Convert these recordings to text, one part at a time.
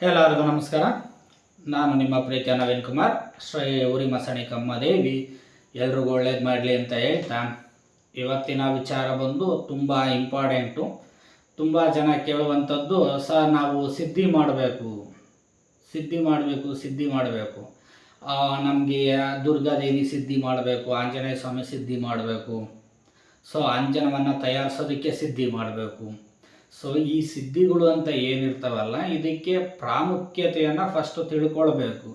ಎಲ್ಲರಿಗೂ ನಮಸ್ಕಾರ. ನಾನು ನಿಮ್ಮ ಪ್ರೀತಿಯ ನವೀನ್ ಕುಮಾರ್. ಶ್ರೀ ಊರಿ ಮಸಣಿ ಕಮ್ಮದೇವಿ ಎಲ್ರಿಗೂ ಒಳ್ಳೇದು ಮಾಡಲಿ ಅಂತ ಹೇಳ್ತಾ. ಇವತ್ತಿನ ವಿಚಾರ ಬಂದು ತುಂಬ ಇಂಪಾರ್ಟೆಂಟು ತುಂಬ ಜನ ಕೇಳುವಂಥದ್ದು, ಸರ್, ನಾವು ಸಿದ್ಧಿ ಮಾಡಬೇಕು. ಸಿದ್ಧಿ ಮಾಡಬೇಕು ಸಿದ್ಧಿ ಮಾಡಬೇಕು. ನಮಗೆ ದುರ್ಗಾದೇವಿ ಸಿದ್ಧಿ ಮಾಡಬೇಕು, ಆಂಜನೇಯ ಸ್ವಾಮಿ ಸಿದ್ಧಿ ಮಾಡಬೇಕು. ಸೊ ಅಂಜನವನ್ನು ತಯಾರಿಸೋದಕ್ಕೆ ಸಿದ್ಧಿ ಮಾಡಬೇಕು. ಸೊ ಈ ಸಿದ್ಧಿಗಳು ಅಂತ ಏನಿರ್ತಾವಲ್ಲ, ಇದಕ್ಕೆ ಪ್ರಾಮುಖ್ಯತೆಯನ್ನು ಫಸ್ಟು ತಿಳ್ಕೊಳ್ಬೇಕು.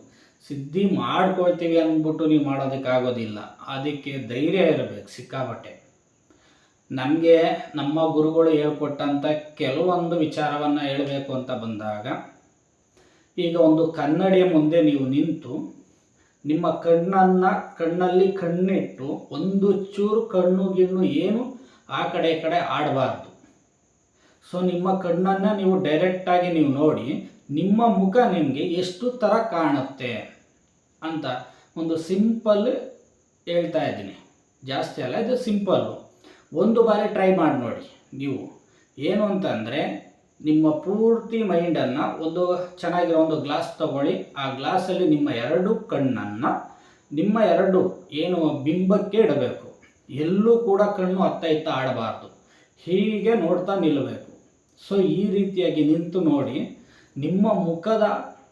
ಸಿದ್ಧಿ ಮಾಡ್ಕೊಳ್ತೀವಿ ಅಂದ್ಬಿಟ್ಟು ನೀವು ಮಾಡೋದಕ್ಕಾಗೋದಿಲ್ಲ ಅದಕ್ಕೆ ಧೈರ್ಯ ಇರಬೇಕು, ಸಿಕ್ಕಾಪಟ್ಟೆ. ನಮಗೆ ನಮ್ಮ ಗುರುಗಳು ಹೇಳ್ಕೊಟ್ಟಂಥ ಕೆಲವೊಂದು ವಿಚಾರವನ್ನು ಹೇಳಬೇಕು ಅಂತ ಬಂದಾಗ, ಈಗ ಒಂದು ಕನ್ನಡಿಯ ಮುಂದೆ ನೀವು ನಿಂತು, ನಿಮ್ಮ ಕಣ್ಣನ್ನು ಕಣ್ಣಲ್ಲಿ ಕಣ್ಣಿಟ್ಟು, ಒಂದು ಚೂರು ಕಣ್ಣು ಗಿಣ್ಣು ಏನು ಆ ಕಡೆ ಕಡೆ ಆಡಬಾರ್ದು. ಸೊ ನಿಮ್ಮ ಕಣ್ಣನ್ನು ನೀವು ಡೈರೆಕ್ಟಾಗಿ ನೀವು ನೋಡಿ, ನಿಮ್ಮ ಮುಖ ನಿಮಗೆ ಎಷ್ಟು ಥರ ಕಾಣುತ್ತೆ ಅಂತ ಒಂದು ಸಿಂಪಲ್ ಹೇಳ್ತಾ ಇದ್ದೀನಿ. ಜಾಸ್ತಿ ಅಲ್ಲ, ಇದು ಸಿಂಪಲ್ಲು ಒಂದು ಬಾರಿ ಟ್ರೈ ಮಾಡಿ ನೋಡಿ ನೀವು. ಏನು ಅಂತಂದರೆ, ನಿಮ್ಮ ಪೂರ್ತಿ ಮೈಂಡನ್ನು ಒಂದು ಚೆನ್ನಾಗಿರೋ ಒಂದು ಗ್ಲಾಸ್ ತಗೊಳ್ಳಿ. ಆ ಗ್ಲಾಸಲ್ಲಿ ನಿಮ್ಮ ಎರಡು ಕಣ್ಣನ್ನು, ನಿಮ್ಮ ಎರಡು ಏನು ಬಿಂಬಕ್ಕೆ ಇಡಬೇಕು. ಎಲ್ಲೂ ಕೂಡ ಕಣ್ಣು ಅತ್ತ ಇತ್ತ ಆಡಬಾರ್ದು. ಹೀಗೆ ನೋಡ್ತಾ ನಿಲ್ಲಬೇಕು ಸೊ ಈ ರೀತಿಯಾಗಿ ನಿಂತು ನೋಡಿ ನಿಮ್ಮ ಮುಖದ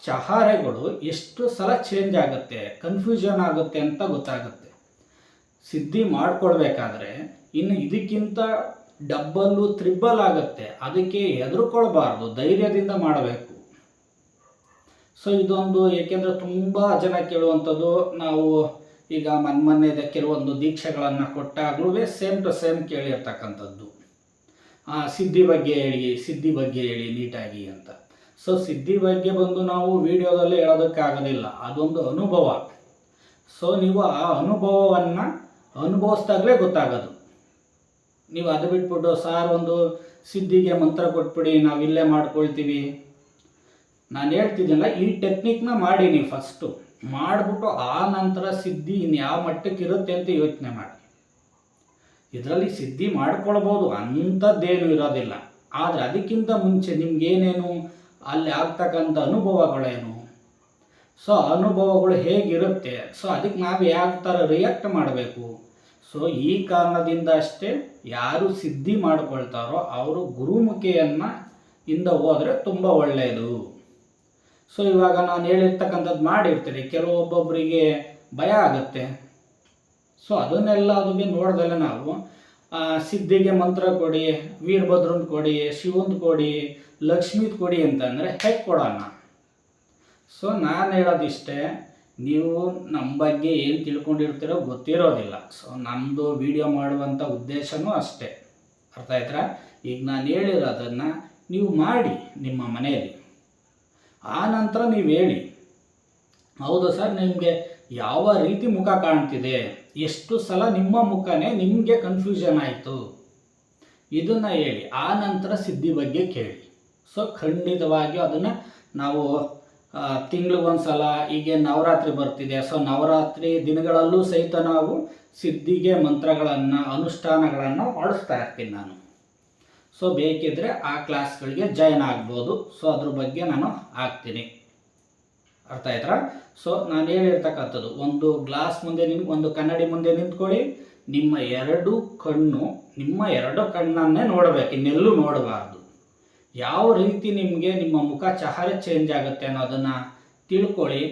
ಚಹಾರೆಗಳು ಎಷ್ಟು ಸಲ ಚೇಂಜ್ ಆಗುತ್ತೆ ಕನ್ಫ್ಯೂಷನ್ ಆಗುತ್ತೆ ಅಂತ ಗೊತ್ತಾಗುತ್ತೆ. ಸಿದ್ಧಿ ಮಾಡಿಕೊಳ್ಬೇಕಾದ್ರೆ ಇನ್ನು ಇದಕ್ಕಿಂತ ಡಬ್ಬಲ್ಲು ತ್ರಿಬ್ಬಲ್ ಆಗುತ್ತೆ. ಅದಕ್ಕೆ ಹೆದರ್ಕೊಳ್ಬಾರ್ದು, ಧೈರ್ಯದಿಂದ ಮಾಡಬೇಕು. ಸೊ ಇದೊಂದು ಏಕೆಂದರೆ ತುಂಬ ಜನ ಕೇಳುವಂಥದ್ದು, ನಾವು ಈಗ ಮನ್ಮನ್ನೇದ ಕೆಲವೊಂದು ದೀಕ್ಷೆಗಳನ್ನು ಕೊಟ್ಟಾಗಲೂ ಸೇಮ್ ಟು ಸೇಮ್ ಕೇಳಿರ್ತಕ್ಕಂಥದ್ದು. ಸಿದ್ಧಿ ಬಗ್ಗೆ ಹೇಳಿ, ಸಿದ್ಧಿ ಬಗ್ಗೆ ಹೇಳಿ, ನೀಟಾಗಿ ಅಂತ. ಸೊ ಸಿದ್ಧಿ ಬಗ್ಗೆ ಬಂದು ನಾವು ವಿಡಿಯೋದಲ್ಲಿ ಹೇಳೋದಕ್ಕಾಗೋದಿಲ್ಲ. ಅದೊಂದು ಅನುಭವ. ಸೊ ನೀವು ಆ ಅನುಭವವನ್ನು ಅನುಭವಿಸ್ದಾಗಲೇ ಗೊತ್ತಾಗೋದು. ನೀವು ಅದು ಬಿಟ್ಬಿಟ್ಟು, ಸಾರ್, ಒಂದು ಸಿದ್ಧಿಗೆ ಮಂತ್ರ ಕೊಟ್ಬಿಡಿ, ನಾವು ಇಲ್ಲೇ ಮಾಡ್ಕೊಳ್ತೀವಿ. ನಾನು ಹೇಳ್ತಿದ್ದೀನಲ್ಲ ಈ ಟೆಕ್ನಿಕ್ನ ಮಾಡಿ ನೀವು ಫಸ್ಟು ಮಾಡಿಬಿಟ್ಟು ಆ ನಂತರ ಸಿದ್ಧಿ ಇನ್ನು ಯಾವ ಮಟ್ಟಕ್ಕೆ ಇರುತ್ತೆ ಅಂತ ಯೋಚನೆ ಮಾಡಿ. ಇದರಲ್ಲಿ ಸಿದ್ಧಿ ಮಾಡ್ಕೊಳ್ಬೋದು, ಅಂಥದ್ದೇನು ಇರೋದಿಲ್ಲ. ಆದರೆ ಅದಕ್ಕಿಂತ ಮುಂಚೆ ನಿಮ್ಗೇನೇನು, ಅಲ್ಲಿ ಆಗ್ತಕ್ಕಂಥ ಅನುಭವಗಳೇನು? ಸೊ ಅನುಭವಗಳು ಹೇಗಿರುತ್ತೆ? ಸೊ ಅದಕ್ಕೆ ನಾವು ಯಾವ ಥರ ರಿಯಾಕ್ಟ್ ಮಾಡಬೇಕು? ಸೊ ಈ ಕಾರಣದಿಂದ ಅಷ್ಟೇ ಯಾರು ಸಿದ್ಧಿ ಮಾಡ್ಕೊಳ್ತಾರೋ ಅವರು ಗುರುಮುಖಿಯನ್ನು ಇಂದ ಹೋದರೆ ತುಂಬ ಒಳ್ಳೆಯದು. ಸೊ ಇವಾಗ ನಾನು ಹೇಳಿರ್ತಕ್ಕಂಥದ್ದು ಮಾಡಿರ್ತೀನಿ. ಕೆಲವೊಬ್ಬೊಬ್ಬರಿಗೆ ಭಯ ಆಗುತ್ತೆ. ಸೊ ಅದನ್ನೆಲ್ಲ ಅದಕ್ಕೆ ನೋಡ್ದಲೆ ನಾವು ಸಿದ್ಧಿಗೆ ಮಂತ್ರ ಕೊಡಿ, ವೀರಭದ್ರನ್ ಕೊಡಿ, ಶಿವಂದ್ ಕೊಡಿ, ಲಕ್ಷ್ಮೀದ್ ಕೊಡಿ ಅಂತಂದರೆ ಹೇಗೆ ಕೊಡೋಣ. ಸೊ ನಾನು ಹೇಳೋದಿಷ್ಟೇ, ನೀವು ನಮ್ಮ ಬಗ್ಗೆ ಏನು ತಿಳ್ಕೊಂಡಿರ್ತೀರೋ ಗೊತ್ತಿರೋದಿಲ್ಲ. ಸೊ ನಮ್ಮದು ವಿಡಿಯೋ ಮಾಡುವಂಥ ಉದ್ದೇಶನೂ ಅಷ್ಟೇ. ಅರ್ಥ ಆಯ್ತಾ ಈಗ ನಾನು ಹೇಳಿರೋದನ್ನು ನೀವು ಮಾಡಿ ನಿಮ್ಮ ಮನೆಯಲ್ಲಿ. ಆ ನಂತರ ನೀವು ಹೇಳಿ. ಹೌದು ಸರ್? ನಿಮಗೆ ಯಾವ ರೀತಿ ಮುಖ ಕಾಣ್ತಿದೆ? ಎಷ್ಟು ಸಲ ನಿಮ್ಮ ಮುಖನೇ ನಿಮಗೆ ಕನ್ಫ್ಯೂಷನ್ ಆಯಿತು? ಇದನ್ನು ಹೇಳಿ, ಆ ನಂತರ ಸಿದ್ಧಿ ಬಗ್ಗೆ ಕೇಳಿ. ಸೊ ಖಂಡಿತವಾಗಿಯೂ ಅದನ್ನು ನಾವು ತಿಂಗಳಿಗೊಂದು ಸಲ ಹೀಗೆ ನವರಾತ್ರಿ ಬರ್ತಿದೆ. ಸೊ ನವರಾತ್ರಿ ದಿನಗಳಲ್ಲೂ ಸಹಿತ ನಾವು ಸಿದ್ಧಿಗೆ ಮಂತ್ರಗಳನ್ನು, ಅನುಷ್ಠಾನಗಳನ್ನು ಮಾಡಿಸ್ತಾ ಇರ್ತೀನಿ ನಾನು. ಸೊ ಬೇಕಿದ್ದರೆ ಆ ಕ್ಲಾಸ್ಗಳಿಗೆ ಜಾಯ್ನ್ ಆಗ್ಬೋದು. ಸೊ ಅದ್ರ ಬಗ್ಗೆ ನಾನು ಆಗ್ತೀನಿ. ಅರ್ಥ ಆಯ್ತಾ? ಸೊ ನಾನು ಹೇಳಿರ್ತಕ್ಕಂಥದ್ದು, ಒಂದು ಗ್ಲಾಸ್ ಮುಂದೆ ನಿಮ್ ಒಂದು ಕನ್ನಡಿ ಮುಂದೆ ನಿಂತ್ಕೊಳ್ಳಿ. ನಿಮ್ಮ ಎರಡು ಕಣ್ಣು, ನಿಮ್ಮ ಎರಡು ಕಣ್ಣನ್ನೇ ನೋಡಬೇಕು, ಇನ್ನೆಲ್ಲೂ ನೋಡಬಾರ್ದು. ಯಾವ ರೀತಿ ನಿಮಗೆ ನಿಮ್ಮ ಮುಖ ಚಹರೆ ಚೇಂಜ್ ಆಗುತ್ತೆ ಅನ್ನೋದನ್ನು ತಿಳ್ಕೊಳ್ಳಿ.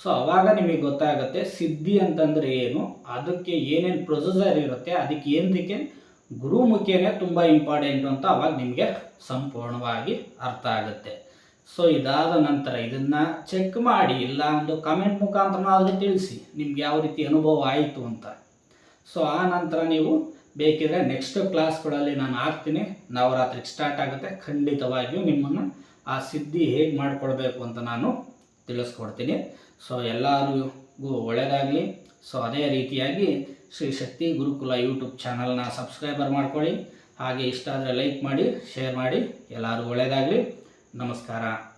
ಸೊ ಅವಾಗ ನಿಮಗೆ ಗೊತ್ತಾಗುತ್ತೆ, ಸಿದ್ಧಿ ಅಂತಂದರೆ ಏನು, ಅದಕ್ಕೆ ಏನೇನು ಪ್ರೊಸೀಜರ್ ಇರುತ್ತೆ, ಅದಕ್ಕೆ ಏನಕ್ಕೆ ಗುರುಮುಖಿಯೇ ತುಂಬ ಇಂಪಾರ್ಟೆಂಟು ಅಂತ ಅವಾಗ ನಿಮಗೆ ಸಂಪೂರ್ಣವಾಗಿ ಅರ್ಥ ಆಗುತ್ತೆ. ಸೊ ಇದಾದ ನಂತರ ಇದನ್ನು ಚೆಕ್ ಮಾಡಿ, ಇಲ್ಲ ಒಂದು ಕಮೆಂಟ್ ಮುಖಾಂತರ ತಿಳಿಸಿ ನಿಮ್ಗೆ ಯಾವ ರೀತಿ ಅನುಭವ ಆಯಿತು ಅಂತ. ಸೊ ಆ ನಂತರ ನೀವು ಬೇಕಿದ್ರೆ ನೆಕ್ಸ್ಟ್ ಕ್ಲಾಸ್ಗಳಲ್ಲಿ ನಾನು ಹಾಕ್ತೀನಿ. ನವರಾತ್ರಿಗೆ ಸ್ಟಾರ್ಟ್ ಆಗುತ್ತೆ. ಖಂಡಿತವಾಗಿಯೂ ನಿಮ್ಮನ್ನು ಆ ಸಿದ್ಧಿ ಹೇಗೆ ಮಾಡಿಕೊಡ್ಬೇಕು ಅಂತ ನಾನು ತಿಳಿಸ್ಕೊಡ್ತೀನಿ. ಸೊ ಎಲ್ಲರಿಗೂ ಒಳ್ಳೆಯದಾಗಲಿ ಸೊ ಅದೇ ರೀತಿಯಾಗಿ ಶ್ರೀ ಶಕ್ತಿ ಗುರುಕುಲ ಯೂಟ್ಯೂಬ್ ಚಾನಲ್ನ ಸಬ್ಸ್ಕ್ರೈಬರ್ ಮಾಡ್ಕೊಳ್ಳಿ. ಹಾಗೆ ಇಷ್ಟ ಆದರೆ ಲೈಕ್ ಮಾಡಿ ಶೇರ್ ಮಾಡಿ. ಎಲ್ಲರೂ ಒಳ್ಳೆಯದಾಗಲಿ ನಮಸ್ಕಾರ.